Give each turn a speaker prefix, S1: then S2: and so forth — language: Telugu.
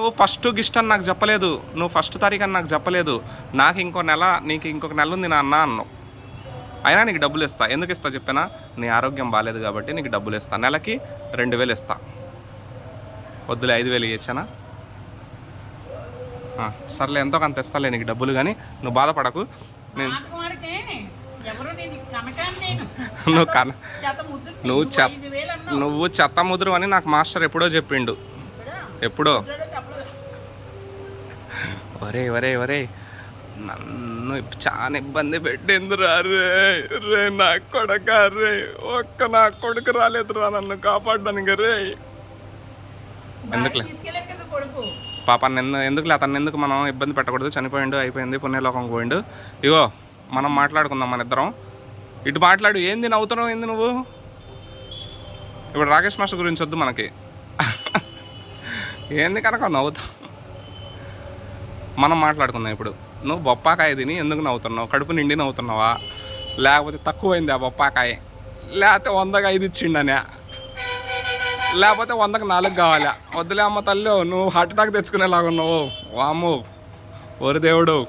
S1: నువ్వు ఫస్ట్ గిస్ట్ అని నాకు చెప్పలేదు. నువ్వు ఫస్ట్ తారీఖు అని నాకు చెప్పలేదు. నాకు ఇంకో నెల నీకు ఇంకొక నెల ఉంది నా అన్న అన్నావు. అయినా నీకు డబ్బులు ఇస్తా. ఎందుకు ఇస్తా చెప్పానా? నీ ఆరోగ్యం బాగాలేదు కాబట్టి నీకు డబ్బులు ఇస్తా. నెలకి రెండు వేలు ఇస్తా. వద్దులే ఐదు వేలు ఇచ్చానా సర్లే ఎంతో కొంత ఇస్తాలే నీకు డబ్బులు కానీ నువ్వు బాధపడకు. నేను నువ్వు కన నువ్వు
S2: అన్నావు.
S1: నువ్వు చెత్త ముదురు అని నాకు మాస్టర్ ఎప్పుడో చెప్పిండు? ఎప్పుడో. ఒరే ఒరే ఒరే. నన్ను చాలా ఇబ్బంది పెట్టిందిరా రే. రే నా కొడక రే. ఒక్క నా కొడుకు రాలేదురా నన్ను కాపాడడానికి రే. ఎందుకులే? పాప నిన్ను ఎందుకులే? అతన్ని ఎందుకు మనం ఇబ్బంది పెట్టకూడదు? చనిపోయిండు అయిపోయింది పుణ్యలోకం పోయిండు. ఇగో మనం మాట్లాడుకుందాం మన ఇద్దరం. ఇటు మాట్లాడు. ఏంది నవ్వుతున్నావు ఏంది నువ్వు? ఇప్పుడు రాకేష్ మాస్టర్ గురించి వద్దు మనకి. ఏంది కనుక నవ్వుతావు? మనం మాట్లాడుకుందాం ఇప్పుడు. నువ్వు బొప్పాకాయ తిని ఎందుకు నవ్వుతున్నావు? కడుపు నిండి నవ్వుతున్నావా? లేకపోతే తక్కువైంది ఆ బొప్పాకాయ? లేకపోతే వందకు ఐదు ఇచ్చిండనే? లేకపోతే వందకు నాలుగు కావాలా? వద్దులే అమ్మ తల్లి నువ్వు హార్ట్ అటాక్ తెచ్చుకునేలాగా ఉన్నావు వాము ఓరి దేవుడు.